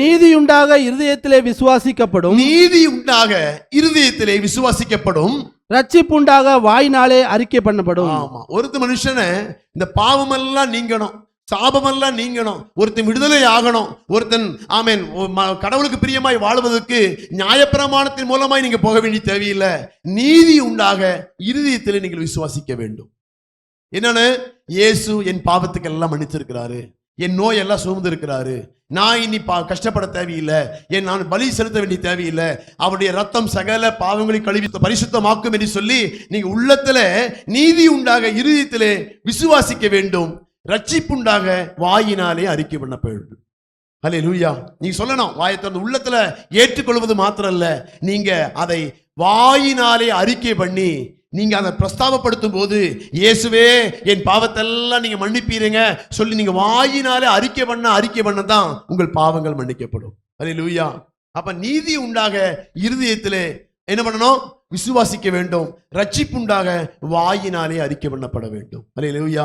நீதி உண்டாக இருதயத்திலே விசுவாசிக்கப்படும். நீதி உண்டாக இருதயத்திலே விசுவாசிக்கப்படும். ரட்சிப்புண்டாக வாயினாலே அறிக்கை பண்ணப்படும் ஆமா. ஒருத்த மனுஷனை இந்த பாவமெல்லாம் நீங்கணும். சாபமெல்லாம் நீங்கணும். ஒருத்தன் விடுதலை ஆகணும். ஒருத்தன் ஆமென் கடவுளுக்கு பிரியமாய் வாழ்வதற்கு நியாயப்பிரமாணத்தின் மூலமாய் நீங்க போக வேண்டிய தேவையில்லை. நீதி உண்டாக இருதயத்திலே நீங்கள் விசுவாசிக்க வேண்டும். என்னன்னு? இயேசு என் பாவத்துக்கு எல்லாம் மன்னிச்சிருக்கிறாரு என் நோய் எல்லாம் சுமந்து இருக்கிறாரு நான் இனி பா கஷ்டப்பட தேவையில்லை. என் நான் பலி செலுத்த வேண்டிய தேவையில்லை. அவருடைய ரத்தம் சகல பாவங்களை கழுவி பரிசுத்தமாக்கும் என்று சொல்லி நீங்க உள்ளத்துல நீதி உண்டாக இருதயத்திலே விசுவாசிக்க வேண்டும். ரட்சிப்புண்டாக வாயினாலே அறிக்கை பண்ண வேண்டும். ஹலே லூயா நீ சொல்லணும் வாயை திறந்து உள்ளத்துல ஏற்றுக்கொள்வது மாத்திரம் இல்ல நீங்க அதை வாயினாலே அறிக்கை பண்ணி நீங்க அதை பிரஸ்தாபப்படுத்தும் போது இயேசுவே என் பாவத்தெல்லாம் நீங்க மன்னிப்பீருங்க. சொல்லி நீங்க வாயினாலே அறிக்கை பண்ண அறிக்கை பண்ண தான் உங்கள் பாவங்கள் மன்னிக்கப்படும். அரே லூயா அப்ப நீதி உண்டாக இருதயத்திலே என்ன பண்ணணும்? விசுவாசிக்க வேண்டும். ரட்சிப்புண்டாக வாயினாலே அறிக்கை பண்ணப்பட வேண்டும். அரே லூயா